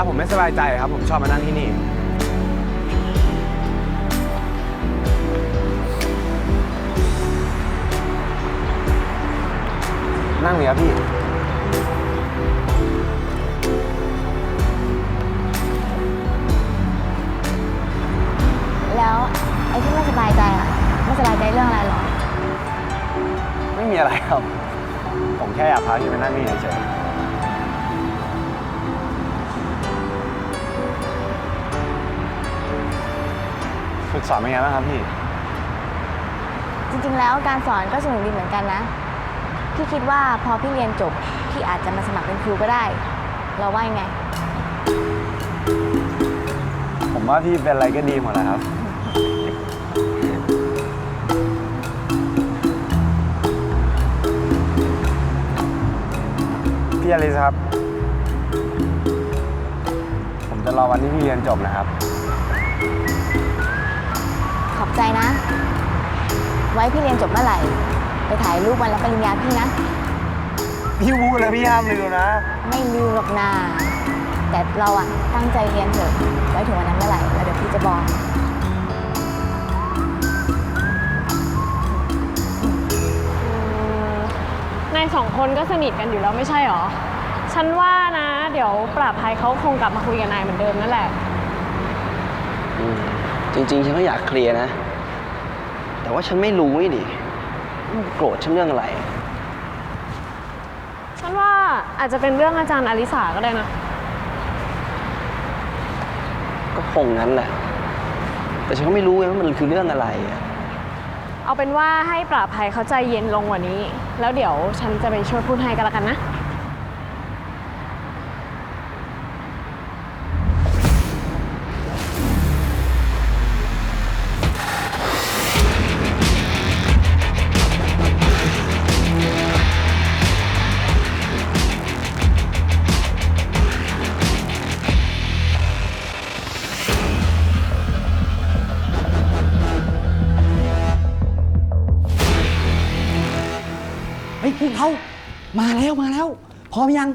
ลาผมไม่สบายใจครับ ผมชอบมานั่งที่นี่ นั่งเลยครับพี่ แล้วไอ้ที่ไม่สบายใจอะไม่สบายใจเรื่องอะไรหรอ ไม่มีอะไรครับ ผมแค่อยากพาพี่มานั่งนี่เฉยๆ ฝึกสอนเป็นไงบ้างครับพี่ จริงๆ แล้วการสอนก็สนุกดีเหมือนกันนะ พี่คิดว่าพอพี่เรียนจบ พี่อาจจะมาสมัครเป็นครูก็ได้ เราว่ายังไง ผมว่าพี่เป็นอะไรก็ดีหมดแหละครับ พี่อลิสครับ ผมจะรอวันที่พี่เรียนจบนะครับข อบใจนะ ไว้พี่เรียนจบเมื่อไหร่ ไปถ่ายรูปวันรับปริญญาพี่นะ พี่พูดแล้วพี่ห้ามลืมนะ ไม่ลืมหรอกนาแต่เราอะตั้งใจเรียนเถอะไว้ถึงวันนั้นเมื่อไหร่แล้วเดี๋ยวพี่จะบอกนายสองคนก็สนิทกันอยู่แล้วไม่ใช่หรอ ฉันว่านะ เดี๋ยวปราบภัยเขาคงกลับมาคุยกับนายเหมือนเดิมนั่นแหละ อืม จริงๆ ฉันก็อยากเคลียร์นะ แต่ว่าฉันไม่รู้นี่ดิมันโกรธฉันเรื่องอะไร ฉันว่าอาจจะเป็นเรื่องอาจารย์อลิสาก็ได้นะ ก็คงนั้นแหละ แต่ฉันก็ไม่รู้ไงว่ามันคือเรื่องอะไรอะเอาเป็นว่าให้ปราบภัยเขาใจเย็นลงกว่านี้ แล้วเดี๋ยวฉันจะไปช่วยพูดให้กันละกันนะ เฮ้ยพวกเรามาแล้วมาแล้ว พร้อมยัง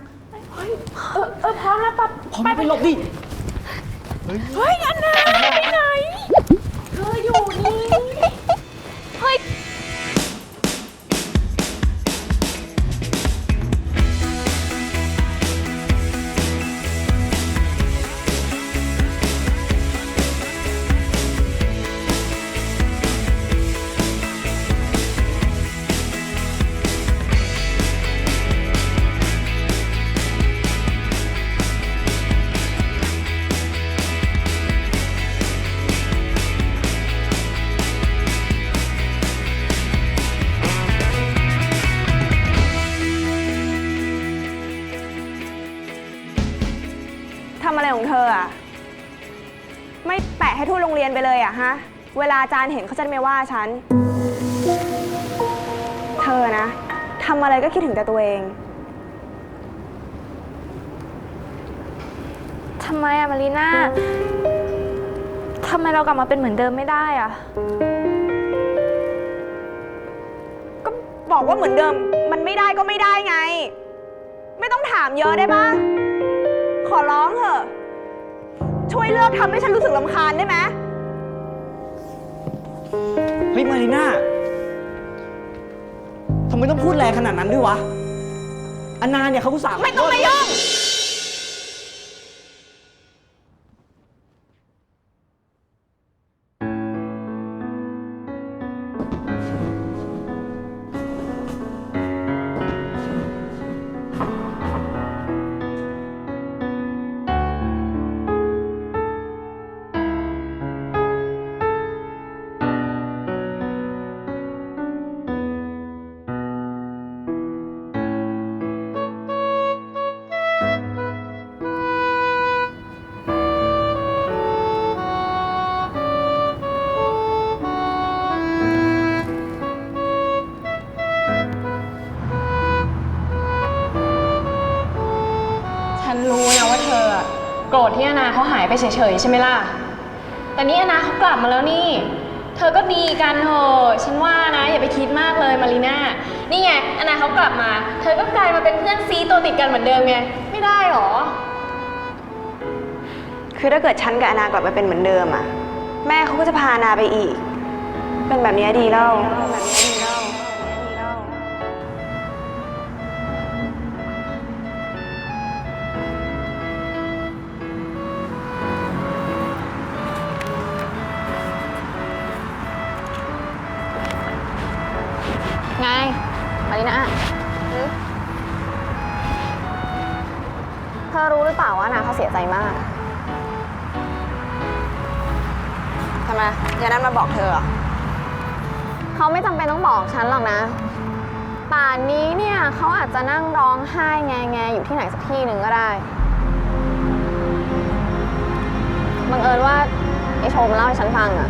เออเออพร้อมแล้วปั๊บพร้อมแล้วไปหลบดิ เฮ้ยอันนาไปไหนเธออยู่นี่ ทำอะไรของเธออะไม่แปะให้ทั่วโรงเรียนไปเลยอะฮะ เวลาอาจารย์เห็นเขาจะไม่ว่าฉัน เธอนะทำอะไรก็คิดถึงแต่ตัวเอง ทำไมอะมารีน่าทำไมเรากลับมาเป็นเหมือนเดิมไม่ได้อะก็บอกว่าเหมือนเดิม มันไม่ได้ก็ไม่ได้ไง ไม่ต้องถามเยอะได้ปะ ขอร้องเถอะ ช่วยเลิกทำให้ฉันรู้สึกลำคาญได้ไหมเฮ้ยมารีน่าทำไมต้องพูดแรงขนาดนั้นด้วยวะ อนนาเนี่ยเขาอุตส่าห์ ไม่ต้องมายุ่ง รธที่อนาเขาหายไปเฉยๆใช่ไหมล่ะ แต่นี่อนาเขากลับมาแล้วนี่ เธอก็ดีกันเถอะฉันว่านะ อย่าไปคิดมากเลยมารีน่า นี่ไงอนาเขากลับมา เธอก็กลายมาเป็นเพื่อนซีตัวติดกันเหมือนเดิมไง ไม่ได้หรอ คือถ้าเกิดฉันกับอนากลับมาเป็นเหมือนเดิมอะแม่เขาก็จะพาอนาไปอีก เป็นแบบนี้ดีเป็นแบบนี้ดีแล้ว มารินะหือเธอรู้หรือเปล่าว่านาเขาเสียใจมาก ทำไมยายนัทมาบอกเธอเหรอเขาไม่จำเป็นต้องบอกฉันหรอกนะ ป่านนี้เนี่ยเขาอาจจะนั่งร้องไห้แงแงๆอยู่ที่ไหนสักที่หนึ่งก็ได้ บังเอิญว่าไอโชมเล่าให้ฉันฟังอะ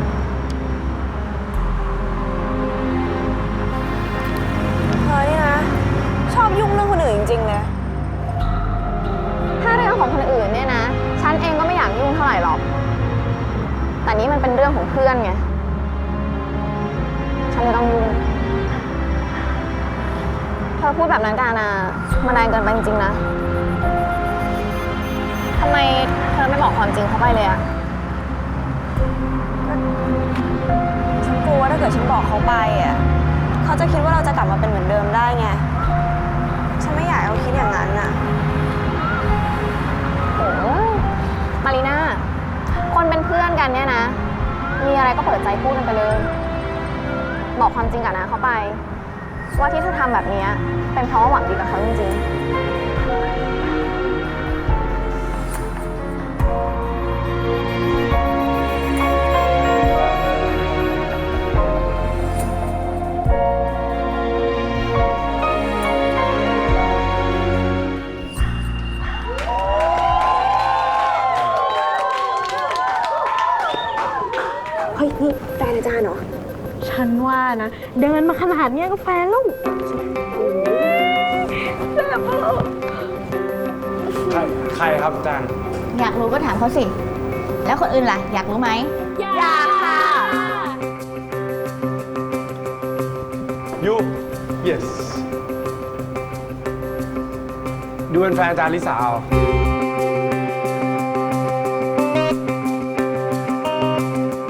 นี้มันเป็นเรื่องของเพื่อนไง ฉันเลยต้องยุ่งเธอพูดแบบนั้นกันนะมันแรงเกินไปจริงๆนะ ทำไมเธอไม่บอกความจริงเขาไปเลยอะฉันกลัวว่าถ้าเกิดฉันบอกเขาไปอะเขาจะคิดว่าเราจะกลับมาเป็นเหมือนเดิมได้ไง ฉันไม่อยากให้เขาคิดอย่างนั้นน่ะโอ้ยมารีน่า คนเป็นเพื่อนกันเนี่ยนะ มีอะไรก็เปิดใจพูดกันไปเลย บอกความจริงกับนะเขาไป ว่าที่เธอทำแบบนี้เป็นเพราะว่าหวังดีกับเขาจริงๆ เหรอ ฉันว่านะ เดินมาขนาดเนี้ยก็แฟนลูกใครใครครับอาจารย์อยากรู้ก็ถามเขาสิ แล้วคนอื่นล่ะ อยากรู้ไหม อยากค่ะ ยู yes ดูเป็นแฟนอาจารย์ลิสาเอา